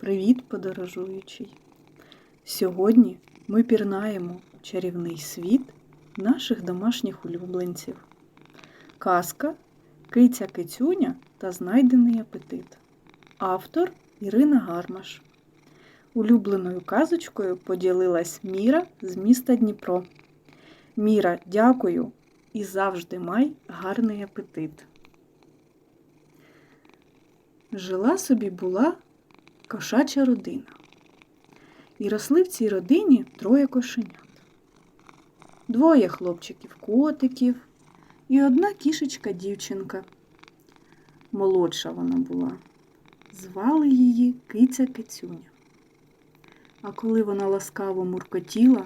Привіт, подорожуючий! Сьогодні ми пірнаємо чарівний світ наших домашніх улюбленців. Казка Киця Кицюня та знайдений апетит. Автор Ірина Гармаш. Улюбленою казочкою поділилась Міра з міста Дніпро. Міра, дякую і завжди май гарний апетит. Жила собі була кошача родина. І росли в цій родині троє кошенят. Двоє хлопчиків-котиків і одна кішечка-дівчинка. Молодша вона була. Звали її Киця Кицюня. А коли вона ласкаво муркотіла,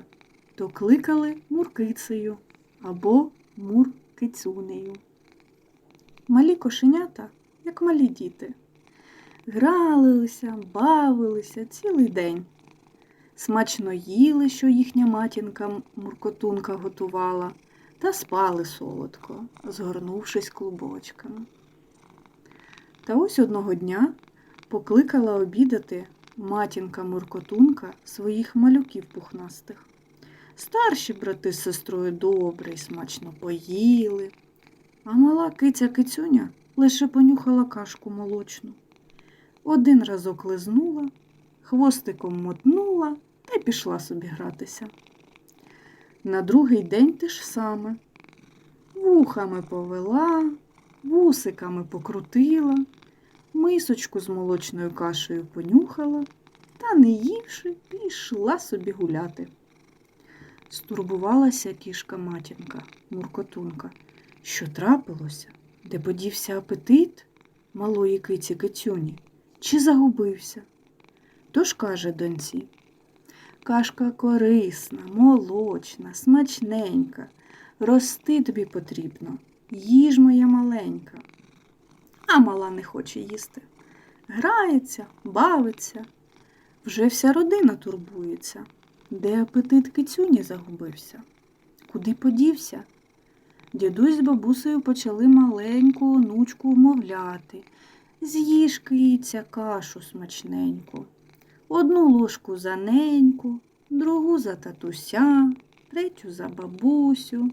то кликали муркицею або муркицюнею. Малі кошенята, як малі діти. Гралися, бавилися цілий день. Смачно їли, що їхня матінка муркотунка готувала, та спали солодко, згорнувшись клубочками. Та ось одного дня покликала обідати матінка муркотунка своїх малюків пухнастих. Старші брати з сестрою добре й смачно поїли, а мала киця кицюня лише понюхала кашку молочну. Один разок лизнула, хвостиком мотнула та пішла собі гратися. На другий день те ж саме. Вухами повела, вусиками покрутила, мисочку з молочною кашею понюхала та, не ївши, пішла собі гуляти. Стурбувалася кішка матінка, муркотунка. Що трапилося? Де подівся апетит малої киці кицюні? Чи загубився? Тож каже доньці. Кашка корисна, молочна, смачненька. Рости тобі потрібно, їж моя маленька. А мала не хоче їсти. Грається, бавиться. Вже вся родина турбується. Де апетит кицюні загубився? Куди подівся? Дідусь з бабусею почали маленьку онучку умовляти. З'їж киця кашу смачненьку. Одну ложку за неньку, другу за татуся, третю за бабусю.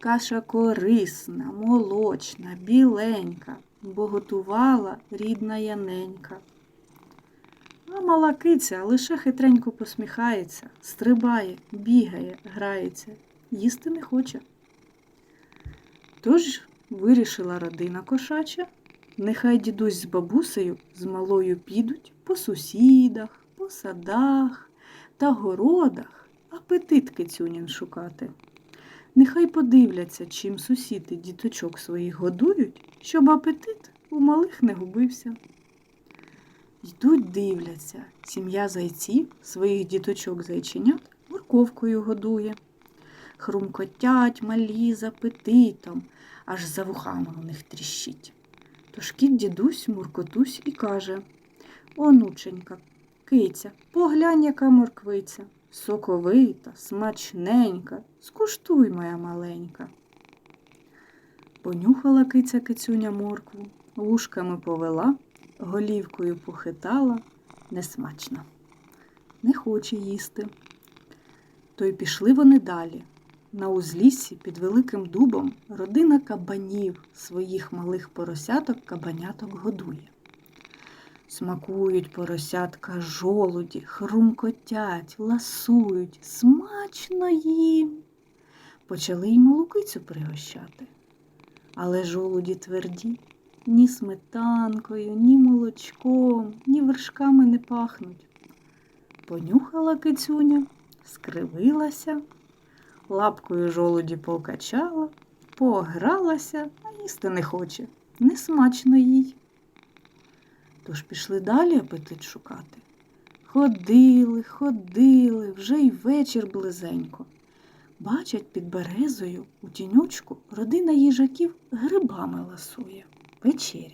Каша корисна, молочна, біленька, бо готувала рідна яненька. А мала киця лише хитренько посміхається, стрибає, бігає, грається, їсти не хоче. Тож вирішила родина кошача, нехай дідусь з бабусею з малою підуть по сусідах, по садах та городах апетит кицюнін шукати. Нехай подивляться, чим сусіди діточок своїх годують, щоб апетит у малих не губився. Йдуть, дивляться, сім'я зайців своїх діточок зайченят морковкою годує. Хрумкотять малі з апетитом, аж за вухами у них тріщить. Тож кіт дідусь муркотусь і каже Онученька, киця, поглянь, яка морквиця, соковита, смачненька, скуштуй, моя маленька. Понюхала киця кицюня моркву, вушками повела, голівкою похитала несмачно. Не хоче їсти. То й пішли вони далі. На узліссі під великим дубом родина кабанів своїх малих поросяток кабаняток годує. Смакують поросятка жолуді, хрумкотять, ласують, смачно їм. Почали й малу кицю пригощати. Але жолуді тверді, ні сметанкою, ні молочком, ні вершками не пахнуть. Понюхала кицюня, скривилася, лапкою жолуді покачала, погралася, а їсти не хоче. Несмачно їй. Тож пішли далі апетит шукати. Ходили, ходили, вже й вечір близенько. Бачать під березою у тінючку родина їжаків грибами ласує, вечеряє.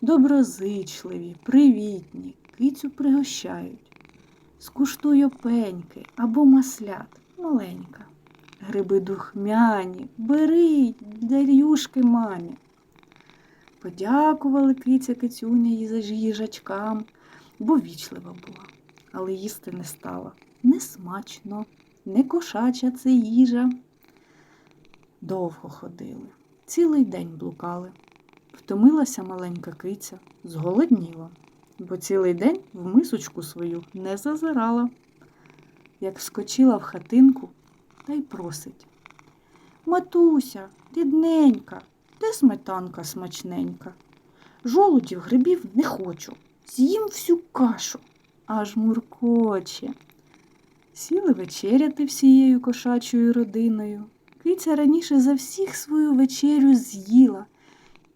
Доброзичливі, привітні, кицю пригощають. Скуштуй опеньки або маслят маленька. Гриби духмяні, беріть, дарюшки мамі. Подякували киця кицюня їжачкам, бо вічлива була, але їсти не стала. Не смачно, не кошача це їжа. Довго ходили, цілий день блукали. Втомилася маленька киця, зголодніла, бо цілий день в мисочку свою не зазирала. Як вскочила в хатинку та й просить. Матуся, рідненька, де сметанка смачненька? Жолудів, грибів не хочу, з'їм всю кашу, аж муркоче. Сіли вечеряти всією кошачою родиною. Киця раніше за всіх свою вечерю з'їла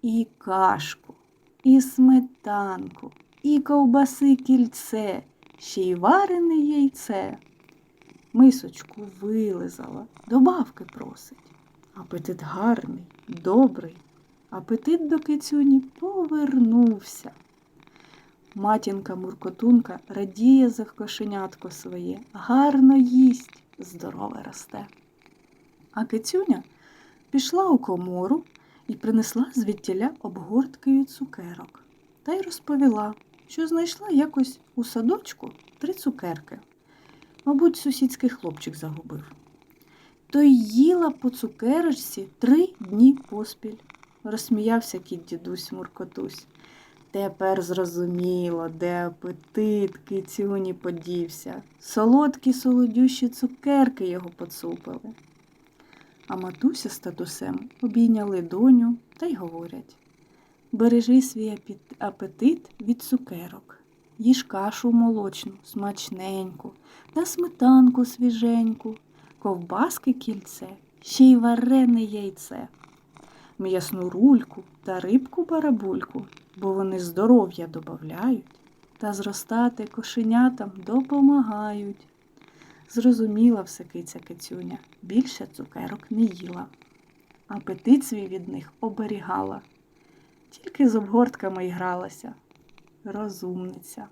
і кашку, і сметанку, і ковбаси кільце, ще й варене яйце. Мисочку вилизала, добавки просить. Апетит гарний, добрий. Апетит до кицюні повернувся. Матінка Муркотунка радіє за кошенятко своє, гарно їсть, здорове росте. А кицюня пішла у комору і принесла звідтіля обгортки від цукерок та й розповіла, що знайшла якось у садочку три цукерки. Мабуть, сусідський хлопчик загубив. То й їла по цукерочці три дні поспіль, розсміявся кіт дідусь Муркотусь. Тепер зрозуміло, де апетит кицюні подівся. Солодкі солодющі цукерки його поцупили. А матуся з татусем обійняли доню та й говорять Бережи свій апетит від цукерок, їж кашу молочну, смачненьку, та сметанку свіженьку, ковбаски кільце, ще й варене яйце, м'ясну рульку та рибку барабульку, бо вони здоров'я добавляють та зростати кошенятам допомагають. Зрозуміла все киця кицюня, більше цукерок не їла. Апетит свій від них оберігала, тільки з обгортками й гралася. Розумниця.